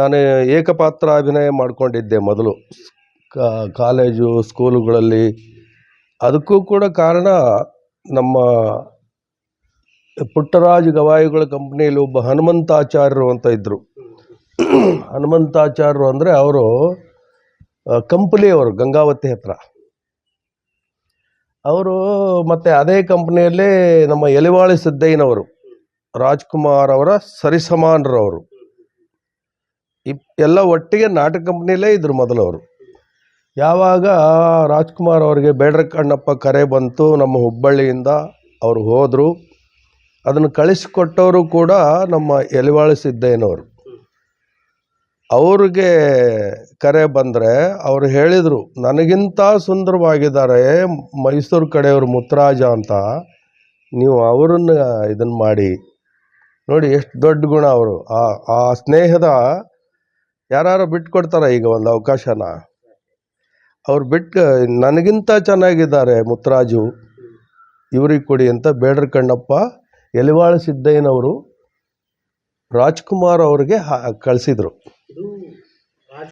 ನಾನು ಏಕಪಾತ್ರ ಅಭಿನಯ ಮಾಡಿಕೊಂಡಿದ್ದೆ ಮೊದಲು. ಕಾಲೇಜು, ಸ್ಕೂಲುಗಳಲ್ಲಿ. ಅದಕ್ಕೂ ಕೂಡ ಕಾರಣ ನಮ್ಮ ಪುಟ್ಟರಾಜು ಗವಾಯಿಗಳ ಕಂಪ್ನಿಯಲ್ಲಿ ಒಬ್ಬ ಹನುಮಂತಾಚಾರ್ಯರು ಅಂತ ಇದ್ದರು ಹನುಮಂತಾಚಾರ್ಯರು ಅಂದರೆ ಅವರು ಕಂಪ್ನಿಯವರು, ಗಂಗಾವತಿ ಹತ್ರ. ಅವರು ಮತ್ತು ಅದೇ ಕಂಪ್ನಿಯಲ್ಲೇ ನಮ್ಮ ಎಲಿವಾಳಿ ಸಿದ್ದಯ್ಯನವರು, ರಾಜ್ಕುಮಾರ್ ಅವರ ಸರಿಸಮಾನರವರು. ಇಪ್, ಎಲ್ಲ ಒಟ್ಟಿಗೆ ನಾಟಕ ಕಂಪ್ನಿಯಲ್ಲೇ ಇದ್ರು ಮೊದಲವರು ಯಾವಾಗ ರಾಜ್ಕುಮಾರ್ ಅವರಿಗೆ ಬೇಡ್ರ ಕಣ್ಣಪ್ಪ ಕರೆ ಬಂತು, ನಮ್ಮ ಹುಬ್ಬಳ್ಳಿಯಿಂದ ಅವರು ಹೋದರು, ಅದನ್ನು ಕಳಿಸಿಕೊಟ್ಟವರು ಕೂಡ ನಮ್ಮ ಎಲಿವಾಳಿ ಸಿದ್ದಯ್ಯನವರು ಅವ್ರಿಗೆ ಕರೆ ಬಂದರೆ ಅವರು ಹೇಳಿದರು, ನನಗಿಂತ ಸುಂದರವಾಗಿದ್ದಾರೆ ಮೈಸೂರು ಕಡೆಯವರು ಮುತ್ತರಾಜ ಅಂತ, ನೀವು ಅವರನ್ನು ಇದನ್ನು ಮಾಡಿ. ನೋಡಿ, ಎಷ್ಟು ದೊಡ್ಡ ಗುಣ ಅವರು. ಆ ಆ ಸ್ನೇಹದ ಯಾರು ಬಿಟ್ಕೊಡ್ತಾರ ಈಗ ಒಂದು ಅವಕಾಶನ? ಅವ್ರು ಬಿಟ್ಟು ನನಗಿಂತ ಚೆನ್ನಾಗಿದ್ದಾರೆ ಮುತ್ತರಾಜು ಇವ್ರಿಗೆ ಕೊಡಿ ಅಂತ ಬೇಡ್ರ ಕಣ್ಣಪ್ಪ, ಎಲಿವಾಳ ಸಿದ್ದಯ್ಯನವರು ರಾಜ್ಕುಮಾರ್ ಅವ್ರಿಗೆ ಕಳಿಸಿದರು.